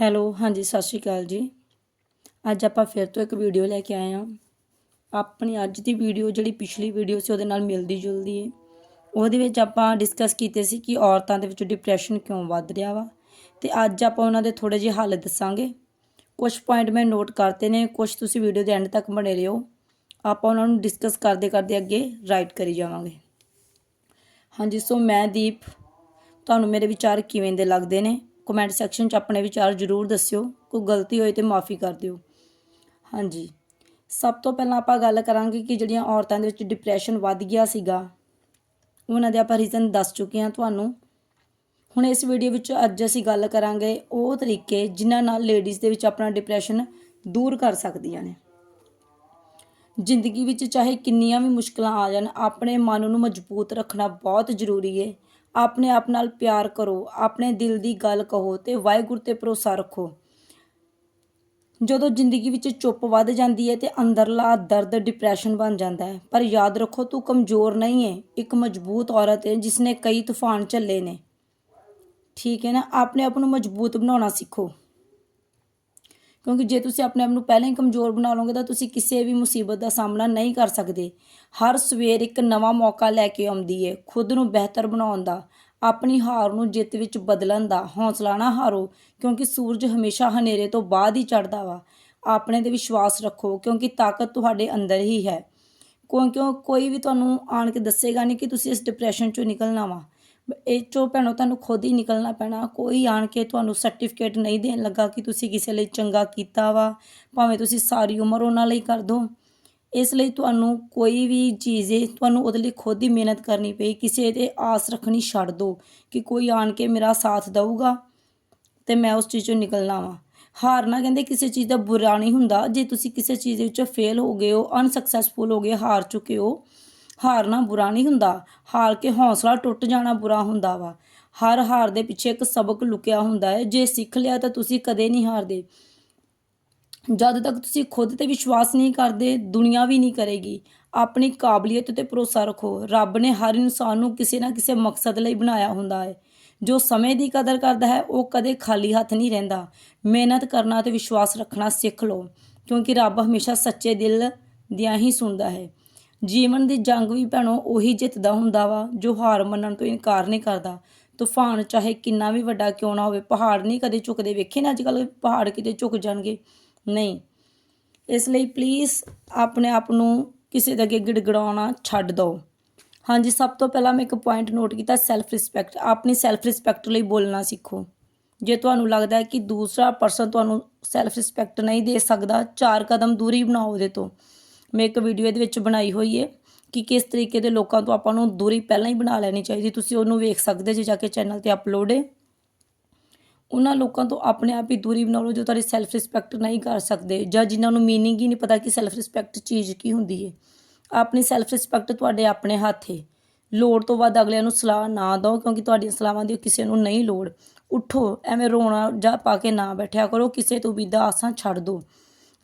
Hello, ਹਾਂਜੀ, ਸਤਿ ਸ਼੍ਰੀ ਅਕਾਲ ਜੀ। ਅੱਜ ਆਪਾਂ ਫਿਰ ਤੋਂ ਇੱਕ ਵੀਡੀਓ ਲੈ ਕੇ ਆਏ ਹਾਂ। ਆਪਣੀ ਅੱਜ ਦੀ ਵੀਡੀਓ, ਜਿਹੜੀ ਪਿਛਲੀ ਵੀਡੀਓ ਸੀ, ਉਹਦੇ ਨਾਲ ਮਿਲਦੀ ਜੁਲਦੀ ਹੈ। ਉਹਦੇ ਵਿੱਚ ਆਪਾਂ ਡਿਸਕਸ ਕੀਤੇ ਸੀ ਕਿ ਔਰਤਾਂ ਦੇ ਵਿੱਚ ਡਿਪਰੈਸ਼ਨ ਕਿਉਂ ਵੱਧ ਰਿਹਾ ਵਾ। ਤੇ ਅੱਜ ਆਪਾਂ ਉਹਨਾਂ ਦੇ ਥੋੜੇ ਜਿਹੇ ਹੱਲ ਦੱਸਾਂਗੇ। ਕੁਝ ਪੁਆਇੰਟ ਮੈਂ ਨੋਟ ਕਰਤੇ ਨੇ ਕੁਝ ਤੁਸੀਂ ਵੀਡੀਓ ਦੇ ਐਂਡ ਤੱਕ ਬਣੇ ਰਹੋ। ਆਪਾਂ ਉਹਨਾਂ ਨੂੰ ਡਿਸਕਸ ਕਰਦੇ ਕਰਦੇ ਅੱਗੇ ਰਾਈਟ ਕਰੀ ਜਾਵਾਂਗੇ। ਹਾਂਜੀ ਸੋ ਮੈਂ ਦੀਪ, ਤੁਹਾਨੂੰ ਮੇਰੇ ਵਿਚਾਰ ਕਿਵੇਂ ਦੇ ਲੱਗਦੇ ਨੇ? ਕਮੈਂਟ ਸੈਕਸ਼ਨ 'ਚ ਆਪਣੇ ਵਿਚਾਰ ਜ਼ਰੂਰ ਦੱਸਿਓ, ਕੋਈ ਗਲਤੀ ਹੋਏ ਤੇ ਮਾਫੀ ਕਰ ਦਿਓ। ਹਾਂਜੀ। ਸਭ ਤੋਂ ਪਹਿਲਾਂ ਆਪਾਂ ਗੱਲ ਕਰਾਂਗੇ ਕਿ ਜਿਹੜੀਆਂ ਔਰਤਾਂ ਦੇ ਵਿੱਚ ਡਿਪਰੈਸ਼ਨ ਵੱਧ ਗਿਆ ਸੀਗਾ, ਉਹਨਾਂ ਦੇ ਆਪਾਂ ਰੀਜ਼ਨ ਦੱਸ ਚੁੱਕੇ ਹਾਂ ਤੁਹਾਨੂੰ। ਹੁਣ ਇਸ ਵੀਡੀਓ ਵਿੱਚ ਅੱਜ ਅਸੀਂ ਗੱਲ ਕਰਾਂਗੇ ਉਹ ਤਰੀਕੇ ਜਿਨ੍ਹਾਂ ਨਾਲ ਲੇਡੀਜ਼ ਦੇ ਵਿੱਚ ਆਪਣਾ ਡਿਪਰੈਸ਼ਨ ਦੂਰ ਕਰ ਸਕਦੀਆਂ ਨੇ। ਜ਼ਿੰਦਗੀ ਵਿੱਚ ਚਾਹੇ ਕਿੰਨੀਆਂ ਵੀ ਮੁਸ਼ਕਲਾਂ ਆ ਜਾਣ, ਆਪਣੇ ਮਨ ਨੂੰ ਮਜ਼ਬੂਤ ਰੱਖਣਾ ਬਹੁਤ ਜ਼ਰੂਰੀ ਹੈ ਆਪਣੇ ਆਪ ਨਾਲ ਪਿਆਰ ਕਰੋ, ਆਪਣੇ ਦਿਲ ਦੀ ਗੱਲ ਕਹੋ ਤੇ ਵਾਹਿਗੁਰੂ ਤੇ ਭਰੋਸਾ ਰੱਖੋ। ਜਦੋਂ ਜ਼ਿੰਦਗੀ ਵਿੱਚ ਚੁੱਪ ਵੱਧ ਜਾਂਦੀ ਹੈ ਤੇ ਅੰਦਰਲਾ ਦਰਦ ਡਿਪਰੈਸ਼ਨ ਬਣ ਜਾਂਦਾ ਹੈ। ਪਰ ਯਾਦ ਰੱਖੋ, ਤੂੰ ਕਮਜ਼ੋਰ ਨਹੀਂ ਹੈ, ਇੱਕ ਮਜ਼ਬੂਤ ਔਰਤ ਹੈ ਜਿਸ ਨੇ ਕਈ ਤੂਫਾਨ ਝੱਲੇ ਨੇ। ਠੀਕ ਹੈ ਨਾ? ਆਪਣੇ ਆਪ ਨੂੰ ਮਜ਼ਬੂਤ ਬਣਾਉਣਾ ਸਿੱਖੋ। ਕਿਉਂਕਿ ਜੇ ਤੁਸੀਂ ਆਪਣੇ ਆਪ ਨੂੰ ਪਹਿਲਾਂ ਹੀ ਕਮਜ਼ੋਰ ਬਣਾ ਲਓਗੇ ਤਾਂ ਤੁਸੀਂ ਕਿਸੇ ਵੀ ਮੁਸੀਬਤ ਦਾ ਸਾਹਮਣਾ ਨਹੀਂ ਕਰ ਸਕਦੇ। ਹਰ ਸਵੇਰ ਇੱਕ ਨਵਾਂ ਮੌਕਾ ਲੈ ਕੇ ਆਉਂਦੀ ਹੈ ਖੁਦ ਨੂੰ ਬਿਹਤਰ ਬਣਾਉਣ ਦਾ, ਆਪਣੀ ਹਾਰ ਨੂੰ ਜਿੱਤ ਵਿੱਚ ਬਦਲਣ ਦਾ, ਹੌਸਲਾ ਨਾ ਹਾਰੋ, ਕਿਉਂਕਿ ਸੂਰਜ ਹਮੇਸ਼ਾ ਹਨੇਰੇ ਤੋਂ ਬਾਅਦ ਹੀ ਚੜ੍ਹਦਾ ਵਾ। ਆਪਣੇ ਤੇ ਵਿਸ਼ਵਾਸ ਰੱਖੋ, ਕਿਉਂਕਿ ਤਾਕਤ ਤੁਹਾਡੇ ਅੰਦਰ ਹੀ ਹੈ। ਕਿਉਂਕਿ ਕੋਈ ਵੀ ਤੁਹਾਨੂੰ ਆਣ ਕੇ ਦੱਸੇਗਾ ਨਹੀਂ ਕਿ ਤੁਸੀਂ ਇਸ ਡਿਪਰੈਸ਼ਨ ਚੋਂ ਨਿਕਲਣਾ ਵਾ। ਇਹ ਚੋਂ ਭੈਣੋ, ਤੁਹਾਨੂੰ ਖੁਦ ਹੀ ਨਿਕਲਣਾ ਪੈਣਾ। ਕੋਈ ਆਣ ਕੇ ਤੁਹਾਨੂੰ ਸਰਟੀਫਿਕੇਟ ਨਹੀਂ ਦੇਣ ਲੱਗਾ ਕਿ ਤੁਸੀਂ ਕਿਸੇ ਲਈ ਚੰਗਾ ਕੀਤਾ ਵਾ, ਭਾਵੇਂ ਤੁਸੀਂ ਸਾਰੀ ਉਮਰ ਉਹਨਾਂ ਲਈ ਕਰ ਦੋ। ਇਸ ਲਈ ਤੁਹਾਨੂੰ ਕੋਈ ਵੀ ਚੀਜ਼ ਹੈ ਤੁਹਾਨੂੰ ਉਹਦੇ ਲਈ ਖੁਦ ਹੀ ਮਿਹਨਤ ਕਰਨੀ ਪਈ। ਕਿਸੇ ਤੇ ਆਸ ਰੱਖਣੀ ਛੱਡ ਦਿਓ ਕਿ ਕੋਈ ਆਣ ਕੇ ਮੇਰਾ ਸਾਥ ਦੇਊਗਾ ਤੇ ਮੈਂ ਉਸ ਚੀਜ਼ ਚੋਂ ਨਿਕਲਣਾ ਵਾ। ਹਾਰਨਾ ਕਹਿੰਦੇ ਕਿਸੇ ਚੀਜ਼ ਦਾ ਬੁਰਾ ਨਹੀਂ ਹੁੰਦਾ। ਜੇ ਤੁਸੀਂ ਕਿਸੇ ਚੀਜ਼ ਦੇ ਵਿੱਚ ਫੇਲ ਹੋ ਗਏ ਹੋ ਅਨਸਕਸੈਸਫੁਲ ਹੋ ਗਏ, ਹਾਰ ਚੁੱਕੇ ਹੋ ਹਾਰਨਾ ਬੁਰਾ ਨਹੀਂ ਹੁੰਦਾ। ਹਾਰ ਕੇ ਹੌਸਲਾ ਟੁੱਟ ਜਾਣਾ ਬੁਰਾ ਹੁੰਦਾ ਵਾ। ਹਰ ਹਾਰ ਦੇ ਪਿੱਛੇ ਇੱਕ ਸਬਕ ਲੁਕਿਆ ਹੁੰਦਾ ਹੈ। ਜੇ ਸਿੱਖ ਲਿਆ ਤਾਂ ਤੁਸੀਂ ਕਦੇ ਨਹੀਂ ਹਾਰਦੇ। ਜਦ ਤੱਕ ਤੁਸੀਂ ਖੁਦ ਤੇ ਵਿਸ਼ਵਾਸ ਨਹੀਂ ਕਰਦੇ, ਦੁਨੀਆ ਵੀ ਨਹੀਂ ਕਰੇਗੀ। ਆਪਣੀ ਕਾਬਲੀਅਤ ਤੇ ਭਰੋਸਾ ਰੱਖੋ। ਰੱਬ ਨੇ ਹਰ ਇਨਸਾਨ ਨੂੰ ਕਿਸੇ ਨਾ ਕਿਸੇ ਮਕਸਦ ਲਈ ਬਣਾਇਆ ਹੁੰਦਾ ਹੈ। ਜੋ ਸਮੇਂ ਦੀ ਕਦਰ ਕਰਦਾ ਹੈ, ਉਹ ਕਦੇ ਖਾਲੀ ਹੱਥ ਨਹੀਂ ਰਹਿੰਦਾ। ਮਿਹਨਤ ਕਰਨਾ ਤੇ ਵਿਸ਼ਵਾਸ ਰੱਖਣਾ ਸਿੱਖ ਲਓ। ਕਿਉਂਕਿ ਰੱਬ ਹਮੇਸ਼ਾ ਸੱਚੇ ਦਿਲ ਦੀਆਂ ਹੀ ਸੁਣਦਾ ਹੈ। ਜੀਵਨ ਦੀ ਜੰਗ ਵੀ ਭੈਣੋ ਉਹੀ ਜਿੱਤਦਾ ਹੁੰਦਾ ਵਾ, ਜੋ ਹਾਰ ਮੰਨਣ ਤੋਂ ਇਨਕਾਰ ਨਹੀਂ ਕਰਦਾ। ਤੂਫਾਨ ਚਾਹੇ ਕਿੰਨਾ ਵੀ ਵੱਡਾ ਕਿਉਂ ਨਾ ਹੋਵੇ, ਪਹਾੜ ਨਹੀਂ ਕਦੇ ਝੁਕਦੇ। ਵੇਖੇ ਨਾ ਅੱਜ ਕੱਲ ਪਹਾੜ ਕਿਤੇ ਝੁਕ ਜਾਣਗੇ। ਨਹੀਂ। ਇਸ ਲਈ ਪਲੀਜ਼ ਆਪਣੇ ਆਪ ਨੂੰ ਕਿਸੇ ਦੇ ਅੱਗੇ ਗਿੜਗੜਾਉਣਾ ਛੱਡ ਦਿਓ ਹਾਂਜੀ, ਸਭ ਤੋਂ ਪਹਿਲਾਂ ਮੈਂ ਇੱਕ ਪੁਆਇੰਟ ਨੋਟ ਕੀਤਾ ਸੈਲਫ ਰਿਸਪੈਕਟ ਆਪਣੀ ਸੈਲਫ ਰਿਸਪੈਕਟ ਲਈ ਬੋਲਣਾ ਸਿੱਖੋ। ਜੇ ਤੁਹਾਨੂੰ ਲੱਗਦਾ ਹੈ ਕਿ ਦੂਸਰਾ ਪਰਸਨ ਤੁਹਾਨੂੰ ਸੈਲਫ ਰਿਸਪੈਕਟ ਨਹੀਂ ਦੇ ਸਕਦਾ, ਚਾਰ ਕਦਮ ਦੂਰੀ ਬਣਾਓ ਉਹਦੇ ਤੋਂ। ਮੈਂ ਇੱਕ ਵੀਡੀਓ ਇਹਦੇ ਵਿੱਚ ਬਣਾਈ ਹੋਈ ਹੈ ਕਿ ਕਿਸ ਤਰੀਕੇ ਦੇ ਲੋਕਾਂ ਤੋਂ ਆਪਾਂ ਨੂੰ ਦੂਰੀ ਪਹਿਲਾਂ ਹੀ ਬਣਾ ਲੈਣੀ ਚਾਹੀਦੀ। ਤੁਸੀਂ ਉਹਨੂੰ ਵੇਖ ਸਕਦੇ ਜੇ ਜਾ ਕੇ ਚੈਨਲ ਤੇ ਅਪਲੋਡ ਹੈ। ਉਹਨਾਂ ਲੋਕਾਂ ਤੋਂ ਆਪਣੇ ਆਪ ਹੀ ਦੂਰੀ ਬਣਾ ਲਓ ਜੋ ਤੁਹਾਡੀ ਸੈਲਫ ਰਿਸਪੈਕਟ ਨਹੀਂ ਕਰ ਸਕਦੇ ਜਾਂ ਜਿਨ੍ਹਾਂ ਨੂੰ ਮੀਨਿੰਗ ਹੀ ਨਹੀਂ ਪਤਾ ਕਿ ਸੈਲਫ ਰਿਸਪੈਕਟ ਚੀਜ਼ ਕੀ ਹੁੰਦੀ ਹੈ। ਆਪਣੀ ਸੈਲਫ ਰਿਸਪੈਕਟ ਤੁਹਾਡੇ ਆਪਣੇ ਹੱਥ ਹੈ। ਲੋੜ ਤੋਂ ਵੱਧ ਅਗਲਿਆਂ ਨੂੰ ਸਲਾਹ ਨਾ ਦਿਓ ਕਿਉਂਕਿ ਤੁਹਾਡੀਆਂ ਸਲਾਹਾਂ ਦੀ ਕਿਸੇ ਨੂੰ ਨਹੀਂ ਲੋੜ। ਉਠੋ, ਐਵੇਂ ਰੋਣਾ ਜਾਂ ਪਾ ਕੇ ਨਾ ਬੈਠਿਆ ਕਰੋ, ਕਿਸੇ ਤੋਂ ਵੀ ਦਾ ਆਸਾਂ ਛੱਡ ਦਿਓ।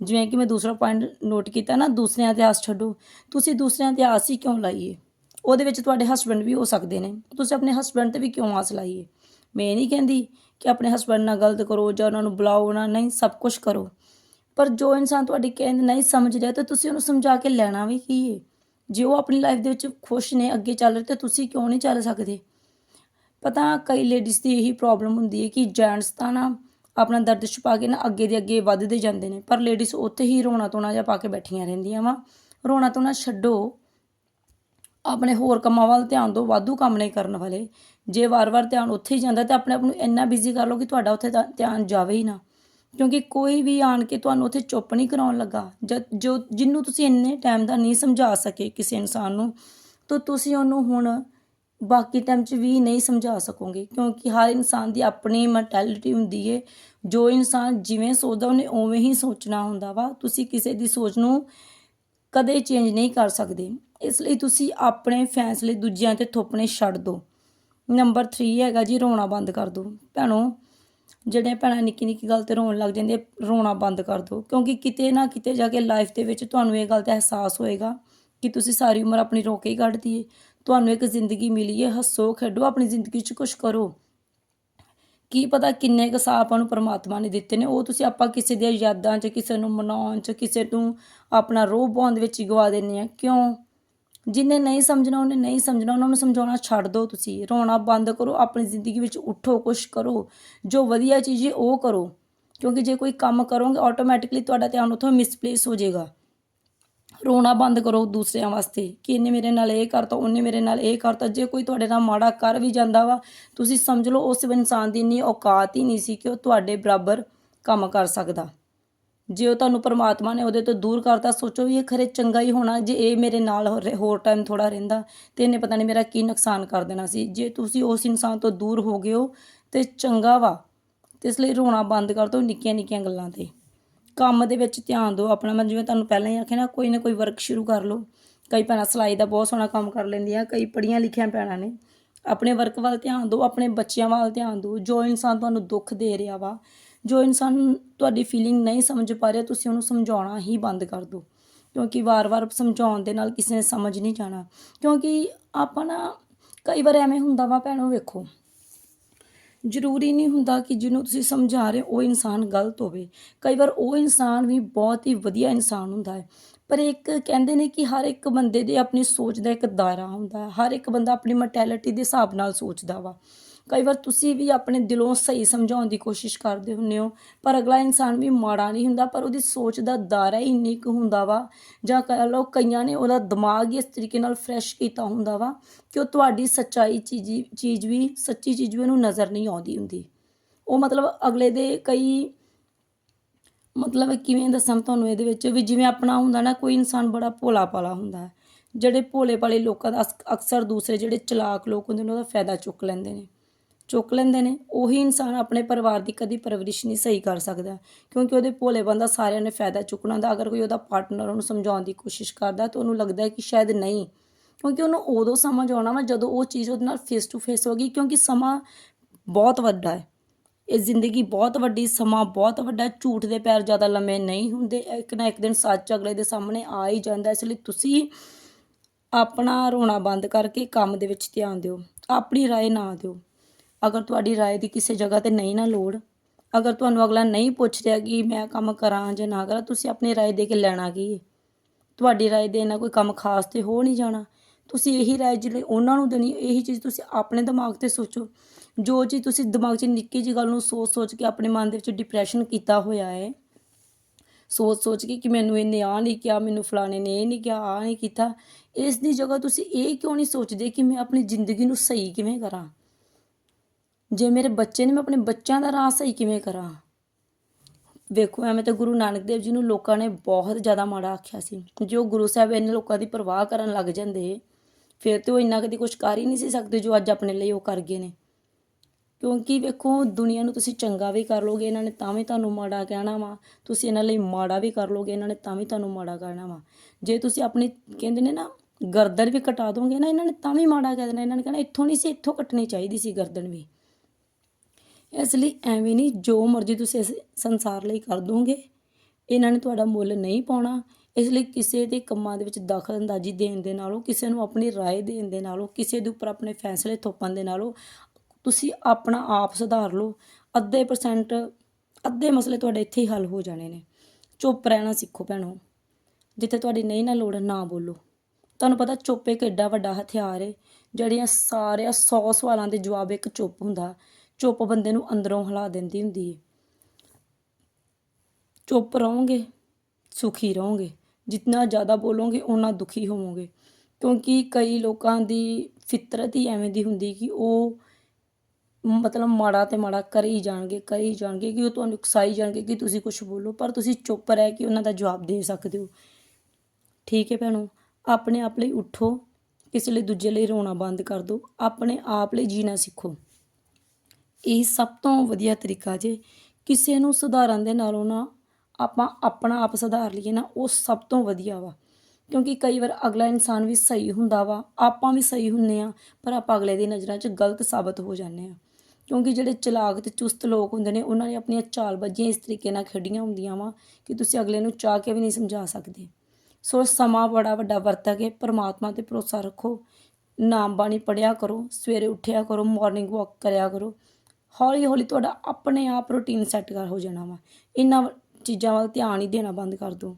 ਜਿਵੇਂ ਕਿ ਮੈਂ ਦੂਸਰਾ ਪੁਆਇੰਟ ਨੋਟ ਕੀਤਾ ਨਾ, ਦੂਸਰਿਆਂ ਤੇ ਆਸ ਛੱਡੋ। ਤੁਸੀਂ ਦੂਸਰਿਆਂ ਤੇ ਆਸ ਹੀ ਕਿਉਂ ਲਾਈਏ? ਉਹਦੇ ਵਿੱਚ ਤੁਹਾਡੇ ਹਸਬੰਡ ਵੀ ਹੋ ਸਕਦੇ ਨੇ। ਤੁਸੀਂ ਆਪਣੇ ਹਸਬੰਡ ਤੇ ਵੀ ਕਿਉਂ ਆਸ ਲਾਈਏ? ਮੈਂ ਨਹੀਂ ਕਹਿੰਦੀ ਕਿ ਆਪਣੇ ਹਸਬੰਡ ਨਾਲ ਗਲਤ ਕਰੋ ਜਾਂ ਉਹਨਾਂ ਨੂੰ ਬੁਲਾਓ ਨਾ ਨਹੀਂ, ਸਭ ਕੁਝ ਕਰੋ। ਪਰ ਜੋ ਇਨਸਾਨ ਤੁਹਾਡੀ ਕਹਿੰਦੇ ਨਹੀਂ ਸਮਝ ਰਿਹਾ, ਤਾਂ ਤੁਸੀਂ ਉਹਨੂੰ ਸਮਝਾ ਕੇ ਲੈਣਾ ਵੀ ਕੀ ਹੈ ਜੇ ਉਹ ਆਪਣੀ ਲਾਈਫ ਦੇ ਵਿੱਚ ਖੁਸ਼ ਨੇ, ਅੱਗੇ ਚੱਲ ਰਹੇ, ਤੇ ਤੁਸੀਂ ਕਿਉਂ ਨਹੀਂ ਚੱਲ ਸਕਦੇ? ਪਤਾ, ਕਈ ਲੇਡੀਜ਼ ਦੀ ਇਹੀ ਪ੍ਰੋਬਲਮ ਹੁੰਦੀ ਹੈ ਕਿ ਜੈਂਟਸ ਤਾਂ ਨਾ ਆਪਣਾ ਦਰਦ ਛੁਪਾ ਕੇ ਨਾ ਅੱਗੇ ਦੇ ਅੱਗੇ ਵੱਧਦੇ ਜਾਂਦੇ ਨੇ। ਪਰ ਲੇਡੀਜ਼ ਉੱਥੇ ਹੀ ਰੋਣਾ ਤੋਣਾ ਜਾਂ ਪਾ ਕੇ ਬੈਠੀਆਂ ਰਹਿੰਦੀਆਂ ਵਾ। ਰੋਣਾ ਤੋਣਾ ਛੱਡੋ। ਆਪਣੇ ਹੋਰ ਕੰਮਾਂ ਵੱਲ ਧਿਆਨ ਦਿਓ, ਵਾਧੂ ਕੰਮ ਨਹੀਂ ਕਰਨ ਵਾਲੇ। ਜੇ ਵਾਰ-ਵਾਰ ਧਿਆਨ ਉੱਥੇ ਹੀ ਜਾਂਦਾ ਤੇ ਆਪਣੇ ਆਪ ਨੂੰ ਇੰਨਾ ਬਿਜ਼ੀ ਕਰ ਲਓ ਕਿ ਤੁਹਾਡਾ ਉੱਥੇ ਧਿਆਨ ਜਾਵੇ ਹੀ ਨਾ। ਕਿਉਂਕਿ ਕੋਈ ਵੀ ਆਣ ਕੇ ਤੁਹਾਨੂੰ ਉੱਥੇ ਚੁੱਪ ਨਹੀਂ ਕਰਾਉਣ ਲੱਗਾ। ਜੋ ਜਿੰਨੂੰ ਤੁਸੀਂ ਇੰਨੇ ਟਾਈਮ ਦਾ ਨਹੀਂ ਸਮਝਾ ਸਕੇ ਕਿਸੇ ਇਨਸਾਨ ਨੂੰ, ਤਾਂ ਤੁਸੀਂ ਉਹਨੂੰ ਹੁਣ ਬਾਕੀ ਟਾਈਮ 'ਚ ਵੀ ਨਹੀਂ ਸਮਝਾ ਸਕੋਗੇ, ਕਿਉਂਕਿ ਹਰ ਇਨਸਾਨ ਦੀ ਆਪਣੀ ਮੈਂਟੈਲਿਟੀ ਹੁੰਦੀ ਏ। ਜੋ ਇਨਸਾਨ ਜਿਵੇਂ ਸੋਚਦਾ, ਉਹਨੇ ਉਵੇਂ ਹੀ ਸੋਚਣਾ ਹੁੰਦਾ ਵਾ। ਤੁਸੀਂ ਕਿਸੇ ਦੀ ਸੋਚ ਨੂੰ ਕਦੇ ਚੇਂਜ ਨਹੀਂ ਕਰ ਸਕਦੇ। ਇਸ ਲਈ ਤੁਸੀਂ ਆਪਣੇ ਫੈਸਲੇ ਦੂਜਿਆਂ ਤੇ ਥੋਪਣੇ ਛੱਡ ਦਿਓ ਨੰਬਰ 3 ਹੈਗਾ ਜੀ, ਰੋਣਾ ਬੰਦ ਕਰ ਦਿਓ ਭੈਣੋ, ਜਿਹੜੇ ਭੈਣਾਂ ਨਿੱਕੀ ਨਿੱਕੀ ਗੱਲ ਤੇ ਰੋਣ ਲੱਗ ਜਾਂਦੇ ਰੋਣਾ ਬੰਦ ਕਰ ਦਿਓ ਕਿਉਂਕਿ ਕਿਤੇ ਨਾ ਕਿਤੇ ਜਾ ਕੇ ਲਾਈਫ ਦੇ ਵਿੱਚ ਤੁਹਾਨੂੰ ਇਹ ਗੱਲ ਦਾ ਅਹਿਸਾਸ ਹੋਏਗਾ ਕਿ ਤੁਸੀਂ ਸਾਰੀ ਉਮਰ ਆਪਣੀ ਰੋ ਕੇ ਹੀ ਕੱਢਦੀ ਏ। ਤੁਹਾਨੂੰ ਇੱਕ ਜ਼ਿੰਦਗੀ ਮਿਲੀ ਹੈ, ਹੱਸੋ, ਖੇਡੋ, ਆਪਣੀ ਜ਼ਿੰਦਗੀ 'ਚ ਕੁਝ ਕਰੋ। ਕੀ ਪਤਾ ਕਿੰਨੇ ਕੁ ਸਾਹ ਆਪਾਂ ਨੂੰ ਪਰਮਾਤਮਾ ਨੇ ਦਿੱਤੇ ਨੇ। ਉਹ ਤੁਸੀਂ ਆਪਾਂ ਕਿਸੇ ਦੀਆਂ ਯਾਦਾਂ 'ਚ, ਕਿਸੇ ਨੂੰ ਮਨਾਉਣ 'ਚ, ਕਿਸੇ ਨੂੰ ਆਪਣਾ ਰੋਹ ਪਾਉਣ ਦੇ ਵਿੱਚ ਹੀ ਗਵਾ ਦਿੰਦੇ ਆ ਕਿਉਂ? ਜਿਨੇ ਨਹੀਂ ਸਮਝਣਾ, ਉਹਨੇ ਨਹੀਂ ਸਮਝਣਾ, ਉਹਨਾਂ ਨੂੰ ਸਮਝਾਉਣਾ ਛੱਡ ਦਿਓ ਤੁਸੀਂ। ਰੋਣਾ ਬੰਦ ਕਰੋ, ਆਪਣੀ ਜ਼ਿੰਦਗੀ ਵਿੱਚ ਉੱਠੋ, ਕੁਛ ਕਰੋ। ਜੋ ਵਧੀਆ ਚੀਜ਼ ਹੈ, ਉਹ ਕਰੋ। ਕਿਉਂਕਿ ਜੇ ਕੋਈ ਕੰਮ ਕਰੋਗੇ ਆਟੋਮੈਟਿਕਲੀ ਤੁਹਾਡਾ ਧਿਆਨ ਉੱਥੋਂ ਮਿਸਪਲੇਸ ਹੋ ਜਾਏਗਾ। ਰੋਣਾ ਬੰਦ ਕਰੋ ਦੂਸਰਿਆਂ ਵਾਸਤੇ। ਕਿ ਇਹਨੇ ਮੇਰੇ ਨਾਲ ਇਹ ਕਰਤਾ, ਉਹਨੇ ਮੇਰੇ ਨਾਲ ਇਹ ਕਰਤਾ। ਜੇ ਕੋਈ ਤੁਹਾਡੇ ਨਾਲ ਮਾੜਾ ਕਰ ਵੀ ਜਾਂਦਾ ਵਾ, ਤੁਸੀਂ ਸਮਝ ਲਓ ਉਸ ਇਨਸਾਨ ਦੀ ਇੰਨੀ ਔਕਾਤ ਹੀ ਨਹੀਂ ਸੀ ਕਿ ਉਹ ਤੁਹਾਡੇ ਬਰਾਬਰ ਕੰਮ ਕਰ ਸਕਦਾ। ਜੇ ਉਹ ਤੁਹਾਨੂੰ ਪਰਮਾਤਮਾ ਨੇ ਉਹਦੇ ਤੋਂ ਦੂਰ ਕਰਤਾ, ਸੋਚੋ ਵੀ ਇਹ ਖਰੇ ਚੰਗਾ ਹੀ ਹੋਣਾ, ਜੇ ਇਹ ਮੇਰੇ ਨਾਲ ਹੋ- ਹੋਰ ਟਾਈਮ ਥੋੜਾ ਰਹਿੰਦਾ, ਤੇ ਇਹਨੇ ਪਤਾ ਨਹੀਂ ਮੇਰਾ ਕੀ ਨੁਕਸਾਨ ਕਰ ਦੇਣਾ ਸੀ। ਜੇ ਤੁਸੀਂ ਉਸ ਇਨਸਾਨ ਤੋਂ ਦੂਰ ਹੋ ਗਏ ਹੋ, ਤੇ ਚੰਗਾ ਵਾ। ਤੇ ਇਸ ਲਈ ਰੋਣਾ ਬੰਦ ਕਰ ਦਿਓ ਨਿੱਕੀਆਂ ਨਿੱਕੀਆਂ ਗੱਲਾਂ ਤੇ। ਕੰਮ ਦੇ ਵਿੱਚ ਧਿਆਨ ਦਿਓ, ਆਪਣਾ ਮੈਂ ਜਿਵੇਂ ਤੁਹਾਨੂੰ ਪਹਿਲਾਂ ਹੀ ਆਖਿਆ ਨਾ, ਕੋਈ ਨਾ ਕੋਈ ਵਰਕ ਸ਼ੁਰੂ ਕਰ ਲਓ। ਕਈ ਭੈਣਾਂ ਸਿਲਾਈ ਦਾ ਬਹੁਤ ਸੋਹਣਾ ਕੰਮ ਕਰ ਲੈਂਦੀਆਂ, ਕਈ ਪੜ੍ਹੀਆਂ ਲਿਖੀਆਂ ਭੈਣਾਂ ਨੇ। ਆਪਣੇ ਵਰਕ ਵੱਲ ਧਿਆਨ ਦਿਓ, ਆਪਣੇ ਬੱਚਿਆਂ ਵੱਲ ਧਿਆਨ ਦਿਓ। ਜੋ ਇਨਸਾਨ ਤੁਹਾਨੂੰ ਦੁੱਖ ਦੇ ਰਿਹਾ ਵਾ, ਜੋ ਇਨਸਾਨ ਤੁਹਾਡੀ ਫੀਲਿੰਗ ਨਹੀਂ ਸਮਝ ਪਾ ਰਿਹਾ, ਤੁਸੀਂ ਉਹਨੂੰ ਸਮਝਾਉਣਾ ਹੀ ਬੰਦ ਕਰ ਦਿਓ। ਕਿਉਂਕਿ ਵਾਰ-ਵਾਰ ਸਮਝਾਉਣ ਦੇ ਨਾਲ ਕਿਸੇ ਨੇ ਸਮਝ ਨਹੀਂ ਜਾਣਾ। ਕਿਉਂਕਿ ਆਪਾਂ ਨਾ, ਕਈ ਵਾਰ ਐਵੇਂ ਹੁੰਦਾ ਵਾ ਭੈਣੋ, ਵੇਖੋ। ਜ਼ਰੂਰੀ ਨਹੀਂ ਹੁੰਦਾ ਕਿ ਜਿਹਨੂੰ ਤੁਸੀਂ ਸਮਝਾ ਰਹੇ ਹੋ, ਉਹ ਇਨਸਾਨ ਗਲਤ ਹੋਵੇ। ਕਈ ਵਾਰ ਉਹ ਇਨਸਾਨ ਵੀ ਬਹੁਤ ਹੀ ਵਧੀਆ ਇਨਸਾਨ ਹੁੰਦਾ ਹੈ। ਪਰ ਇੱਕ ਕਹਿੰਦੇ ਨੇ ਕਿ ਹਰ ਇੱਕ ਬੰਦੇ ਦੇ ਆਪਣੀ ਸੋਚ ਦਾ ਇੱਕ ਦਾਇਰਾ ਹੁੰਦਾ ਹੈ। ਹਰ ਇੱਕ ਬੰਦਾ ਆਪਣੀ ਮੈਂਟੈਲਿਟੀ ਦੇ ਹਿਸਾਬ ਨਾਲ ਸੋਚਦਾ ਵਾ। ਕਈ ਵਾਰ ਤੁਸੀਂ ਵੀ ਆਪਣੇ ਦਿਲੋਂ ਸਹੀ ਸਮਝਾਉਣ ਦੀ ਕੋਸ਼ਿਸ਼ ਕਰਦੇ ਹੁੰਦੇ ਹੋ, ਪਰ ਅਗਲਾ ਇਨਸਾਨ ਵੀ ਮਾੜਾ ਨਹੀਂ ਹੁੰਦਾ, ਪਰ ਉਹਦੀ ਸੋਚ ਦਾ ਦਾਇਰਾ ਹੀ ਇੰਨੀ ਕੁ ਹੁੰਦਾ ਵਾ, ਜਾਂ ਕਹਿ ਲਓ ਕਈਆਂ ਨੇ ਉਹਦਾ ਦਿਮਾਗ ਹੀ ਇਸ ਤਰੀਕੇ ਨਾਲ ਫਰੈਸ਼ ਕੀਤਾ ਹੁੰਦਾ ਵਾ ਕਿ ਉਹ ਤੁਹਾਡੀ ਸੱਚਾਈ ਚੀਜ਼ ਚੀਜ਼ ਵੀ, ਸੱਚੀ ਚੀਜ਼ ਵੀ ਉਹਨੂੰ ਨਜ਼ਰ ਨਹੀਂ ਆਉਂਦੀ ਹੁੰਦੀ। ਉਹ ਮਤਲਬ ਅਗਲੇ ਦੇ ਕਈ ਮਤਲਬ ਕਿਵੇਂ ਦੱਸਾਂ ਤੁਹਾਨੂੰ ਇਹਦੇ ਵਿੱਚ ਵੀ ਜਿਵੇਂ ਆਪਣਾ ਹੁੰਦਾ ਨਾ, ਕੋਈ ਇਨਸਾਨ ਬੜਾ ਭੋਲਾ ਪਾਲਾ ਹੁੰਦਾ ਹੈ, ਜਿਹੜੇ ਭੋਲੇ ਭਾਲੇ ਲੋਕਾਂ ਦਾ ਅਸ- ਅਕਸਰ ਦੂਸਰੇ ਜਿਹੜੇ ਚਲਾਕ ਲੋਕ ਹੁੰਦੇ ਨੇ ਉਹਦਾ ਫਾਇਦਾ ਚੁੱਕ ਲੈਂਦੇ ਨੇ। ਚੁੱਕ ਲੈਂਦੇ ਨੇ ਉਹੀ ਇਨਸਾਨ ਆਪਣੇ ਪਰਿਵਾਰ ਦੀ ਕਦੀ ਪਰਵਰਿਸ਼ ਨਹੀਂ ਸਹੀ ਕਰ ਸਕਦਾ ਕਿਉਂਕਿ ਉਹਦੇ ਭੋਲੇ ਬੰਦਾ ਸਾਰਿਆਂ ਨੇ ਫਾਇਦਾ ਚੁੱਕਣਾ ਹੁੰਦਾ ਅਗਰ ਕੋਈ ਉਹਦਾ ਪਾਰਟਨਰ ਉਹਨੂੰ ਸਮਝਾਉਣ ਦੀ ਕੋਸ਼ਿਸ਼ ਕਰਦਾ ਤਾਂ ਉਹਨੂੰ ਲੱਗਦਾ ਹੈ ਕਿ ਸ਼ਾਇਦ ਨਹੀਂ ਕਿਉਂਕਿ ਉਹਨੂੰ ਉਦੋਂ ਸਮਝ ਆਉਣਾ ਵਾ ਜਦੋਂ ਉਹ ਚੀਜ਼ ਉਹਦੇ ਨਾਲ ਫੇਸ ਟੂ ਫੇਸ ਹੋਗੀ ਕਿਉਂਕਿ ਸਮਾਂ ਬਹੁਤ ਵੱਡਾ ਹੈ ਇਹ ਜ਼ਿੰਦਗੀ ਬਹੁਤ ਵੱਡੀ ਸਮਾਂ ਬਹੁਤ ਵੱਡਾ ਹੈ। ਝੂਠ ਦੇ ਪੈਰ ਜ਼ਿਆਦਾ ਲੰਮੇ ਨਹੀਂ ਹੁੰਦੇ ਇੱਕ ਨਾ ਇੱਕ ਦਿਨ ਸੱਚ ਅਗਲੇ ਦੇ ਸਾਹਮਣੇ ਆ ਹੀ ਜਾਂਦਾ ਇਸ ਲਈ ਤੁਸੀਂ ਆਪਣਾ ਰੋਣਾ ਬੰਦ ਕਰਕੇ ਕੰਮ ਦੇ ਵਿੱਚ ਧਿਆਨ ਦਿਓ ਆਪਣੀ رائے ਨਾ ਦਿਓ ਅਗਰ ਤੁਹਾਡੀ رائے ਦੀ ਕਿਸੇ ਜਗ੍ਹਾ ਤੇ ਨਹੀਂ ਨਾ ਲੋੜ ਅਗਰ ਤੁਹਾਨੂੰ ਅਗਲਾ ਨਹੀਂ ਪੁੱਛ ਰਿਹਾ ਕਿ ਮੈਂ ਕੰਮ ਕਰਾਂ ਜਾਂ ਨਾ ਕਰਾਂ ਤੁਸੀਂ ਆਪਣੀ رائے ਦੇ ਕੇ ਲੈਣਾ ਕੀ ਹੈ ਤੁਹਾਡੀ رائے ਦੇ ਨਾਲ ਕੋਈ ਕੰਮ ਖਾਸ ਤੇ ਹੋ ਨਹੀਂ ਜਾਣਾ ਤੁਸੀਂ ਇਹੀ رائے ਜਿਹੜੇ ਉਹਨਾਂ ਨੂੰ ਦੇਣੀ ਇਹੀ ਚੀਜ਼ ਤੁਸੀਂ ਆਪਣੇ ਦਿਮਾਗ ਤੇ ਸੋਚੋ ਜੋ ਚੀਜ਼ ਤੁਸੀਂ ਦਿਮਾਗ 'ਚ ਨਿੱਕੀ ਜਿਹੀ ਗੱਲ ਨੂੰ ਸੋਚ ਸੋਚ ਕੇ ਆਪਣੇ ਮਨ ਦੇ ਵਿੱਚ ਡਿਪਰੈਸ਼ਨ ਕੀਤਾ ਹੋਇਆ ਹੈ ਸੋਚ ਸੋਚ ਕੇ ਕਿ ਮੈਨੂੰ ਇਹਨੇ ਆ ਨਹੀਂ ਕਿਹਾ ਮੈਨੂੰ ਫਲਾਣੇ ਨੇ ਇਹ ਨਹੀਂ ਕਿਹਾ ਆ ਨਹੀਂ ਕੀਤਾ ਇਸ ਦੀ ਜਗ੍ਹਾ ਤੁਸੀਂ ਇਹ ਕਿਉਂ ਨਹੀਂ ਸੋਚਦੇ ਕਿ ਮੈਂ ਆਪਣੀ ਜ਼ਿੰਦਗੀ ਨੂੰ ਸਹੀ ਕਿਵੇਂ ਕਰਾਂ ਜੇ ਮੇਰੇ ਬੱਚੇ ਨੇ ਮੈਂ ਆਪਣੇ ਬੱਚਿਆਂ ਦਾ ਰਾਹ ਸਹੀ ਕਿਵੇਂ ਕਰਾਂ? ਵੇਖੋ, ਐਵੇਂ ਤਾਂ ਗੁਰੂ ਨਾਨਕ ਦੇਵ ਜੀ ਨੂੰ ਲੋਕਾਂ ਨੇ ਬਹੁਤ ਜ਼ਿਆਦਾ ਮਾੜਾ ਆਖਿਆ ਸੀ। ਜੋ ਗੁਰੂ ਸਾਹਿਬ ਇੰਨੇ ਲੋਕਾਂ ਦੀ ਪਰਵਾਹ ਕਰਨ ਲੱਗ ਜਾਂਦੇ, ਫਿਰ ਤੇ ਉਹ ਇੰਨਾ ਕਦੀ ਕੁਝ ਕਰ ਹੀ ਨਹੀਂ ਸੀ ਸਕਦੇ ਜੋ ਅੱਜ ਆਪਣੇ ਲਈ ਉਹ ਕਰ ਗਏ ਨੇ। ਕਿਉਂਕਿ ਵੇਖੋ, ਦੁਨੀਆ ਨੂੰ ਤੁਸੀਂ ਚੰਗਾ ਵੀ ਕਰ ਲੋਗੇ, ਇਹਨਾਂ ਨੇ ਤਾਂ ਵੀ ਤੁਹਾਨੂੰ ਮਾੜਾ ਕਹਿਣਾ ਵਾ। ਤੁਸੀਂ ਇਹਨਾਂ ਲਈ ਮਾੜਾ ਵੀ ਕਰ ਲੋਗੇ, ਇਹਨਾਂ ਨੇ ਤਾਂ ਵੀ ਤੁਹਾਨੂੰ ਮਾੜਾ ਕਹਿਣਾ ਵਾ। ਜੇ ਤੁਸੀਂ ਆਪਣੀ, ਕਹਿੰਦੇ ਨੇ ਨਾ, ਗਰਦਨ ਵੀ ਕਟਾ ਦੋਗੇ ਨਾ, ਇਹਨਾਂ ਨੇ ਤਾਂ ਵੀ ਮਾੜਾ ਕਹਿ ਦੇਣਾ। ਇਹਨਾਂ ਨੇ ਕਹਿਣਾ, ਇੱਥੋਂ ਨਹੀਂ ਸੀ, ਇੱਥੋਂ ਕੱਟਣੀ ਚਾਹੀਦੀ ਸੀ ਗਰਦਨ ਵੀ। ਇਸ ਲਈ ਐਵੇਂ ਨਹੀਂ ਜੋ ਮਰਜ਼ੀ ਤੁਸੀਂ ਇਸ ਸੰਸਾਰ ਲਈ ਕਰ ਦੋਗੇ ਇਹਨਾਂ ਨੇ ਤੁਹਾਡਾ ਮੁੱਲ ਨਹੀਂ ਪਾਉਣਾ ਇਸ ਲਈ ਕਿਸੇ ਦੇ ਕੰਮਾਂ ਦੇ ਵਿੱਚ ਦਖਲ ਅੰਦਾਜ਼ੀ ਦੇਣ ਦੇ ਨਾਲੋਂ ਕਿਸੇ ਨੂੰ ਆਪਣੀ رائے ਦੇਣ ਦੇ ਨਾਲੋਂ ਕਿਸੇ ਦੇ ਉੱਪਰ ਆਪਣੇ ਫੈਸਲੇ ਥੋਪਣ ਦੇ ਨਾਲੋਂ ਤੁਸੀਂ ਆਪਣਾ ਆਪ ਸੁਧਾਰ ਲਓ ਅੱਧੇ ਪਰਸੈਂਟ ਅੱਧੇ ਮਸਲੇ ਤੁਹਾਡੇ ਇੱਥੇ ਹੀ ਹੱਲ ਹੋ ਜਾਣੇ ਨੇ ਚੁੱਪ ਰਹਿਣਾ ਸਿੱਖੋ ਭੈਣੋ ਜਿੱਥੇ ਤੁਹਾਡੀ ਨਹੀਂ ਨਾ ਲੋੜ ਨਾ ਬੋਲੋ ਤੁਹਾਨੂੰ ਪਤਾ ਚੁੱਪ ਇੱਕ ਏਡਾ ਵੱਡਾ ਹਥਿਆਰ ਹੈ ਜਿਹੜੀਆਂ ਸਾਰੇ 100 ਸਵਾਲਾਂ ਦੇ ਜਵਾਬ ਇੱਕ ਚੁੱਪ ਹੁੰਦਾ ਚੁੱਪ ਬੰਦੇ ਨੂੰ ਅੰਦਰੋਂ ਹਿਲਾ ਦਿੰਦੀ ਹੁੰਦੀ ਹੈ ਚੁੱਪ ਰਹੋਗੇ, ਸੁਖੀ ਰਹੋਗੇ, ਜਿੰਨਾ ਜ਼ਿਆਦਾ ਬੋਲੋਗੇ ਉਨਾ ਦੁਖੀ ਹੋਵੋਗੇ। ਕਿਉਂਕਿ ਕਈ ਲੋਕਾਂ ਦੀ ਫਿਤਰਤ ਹੀ ਐਵੇਂ ਦੀ ਹੁੰਦੀ ਕਿ ਉਹ ਮਤਲਬ ਮਾੜਾ ਤੇ ਮਾੜਾ ਕਰੀ ਹੀ ਜਾਣਗੇ, ਕਰੀ ਜਾਣਗੇ ਕਿ ਉਹ ਤੁਹਾਨੂੰ ਉਕਸਾਈ ਜਾਣਗੇ ਕਿ ਤੁਸੀਂ ਕੁਝ ਬੋਲੋ, ਪਰ ਤੁਸੀਂ ਚੁੱਪ ਰਹਿ ਕੇ ਉਹਨਾਂ ਦਾ ਜਵਾਬ ਦੇ ਸਕਦੇ ਹੋ। ਠੀਕ ਹੈ ਭੈਣੋ, ਆਪਣੇ ਆਪ ਲਈ ਉਠੋ ਕਿਸੇ ਲਈ ਦੂਜੇ ਲਈ ਰੋਣਾ ਬੰਦ ਕਰ ਦਿਓ, ਆਪਣੇ ਆਪ ਲਈ ਜੀਣਾ ਸਿੱਖੋ। ਇਹ ਸਭ ਤੋਂ ਵਧੀਆ ਤਰੀਕਾ ਜੇ ਕਿਸੇ ਨੂੰ ਸੁਧਾਰਨ ਦੇ ਨਾਲੋਂ ਨਾ ਆਪਾਂ ਆਪਣਾ ਆਪ ਸੁਧਾਰ ਲਈਏ ਨਾ, ਉਹ ਸਭ ਤੋਂ ਵਧੀਆ ਵਾ। ਕਿਉਂਕਿ ਕਈ ਵਾਰ ਅਗਲਾ ਇਨਸਾਨ ਵੀ ਸਹੀ ਹੁੰਦਾ ਵਾ, ਆਪਾਂ ਵੀ ਸਹੀ ਹੁੰਨੇ ਆ, ਪਰ ਆਪਾਂ ਅਗਲੇ ਦੀ ਨਜ਼ਰਾਂ 'ਚ ਗਲਤ ਸਾਬਤ ਹੋ ਜਾਂਦੇ ਆ। ਕਿਉਂਕਿ ਜਿਹੜੇ ਚਲਾਕ ਤੇ ਚੁਸਤ ਲੋਕ ਹੁੰਦੇ ਨੇ, ਉਹਨਾਂ ਨੇ ਆਪਣੀਆਂ ਚਾਲਬਾਜ਼ੀਆਂ ਇਸ ਤਰੀਕੇ ਨਾਲ ਖੇਡੀਆਂ ਹੁੰਦੀਆਂ ਵਾ ਕਿ ਤੁਸੀਂ ਅਗਲੇ ਨੂੰ ਚਾਹ ਕੇ ਵੀ ਨਹੀਂ ਸਮਝਾ ਸਕਦੇ। ਸੋ ਸਮਾਂ ਬੜਾ ਵੱਡਾ ਵਰਤ ਕੇ ਪਰਮਾਤਮਾ ਤੇ ਭਰੋਸਾ ਰੱਖੋ। ਨਾਮ ਬਾਣੀ ਪੜਿਆ ਕਰੋ, ਸਵੇਰੇ ਉੱਠਿਆ ਕਰੋ ਮਾਰਨਿੰਗ ਵਾਕ ਕਰਿਆ ਕਰੋ। ਹੌਲੀ ਹੌਲੀ ਤੁਹਾਡਾ ਆਪਣੇ ਆਪ ਰੂਟੀਨ ਸੈੱਟ ਕਰ ਹੋ ਜਾਣਾ ਵਾ। ਇਹਨਾਂ ਚੀਜ਼ਾਂ ਵੱਲ ਧਿਆਨ ਹੀ ਦੇਣਾ ਬੰਦ ਕਰ ਦਿਓ।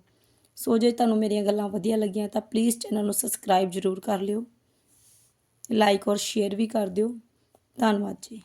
ਸੋ ਜੇ ਤੁਹਾਨੂੰ ਮੇਰੀਆਂ ਗੱਲਾਂ ਵਧੀਆ ਲੱਗੀਆਂ ਤਾਂ ਪਲੀਜ਼ ਚੈਨਲ ਨੂੰ ਸਬਸਕ੍ਰਾਈਬ ਜ਼ਰੂਰ ਕਰ ਲਿਓ। ਲਾਈਕ ਔਰ ਸ਼ੇਅਰ ਵੀ ਕਰ ਦਿਓ। ਧੰਨਵਾਦ ਜੀ।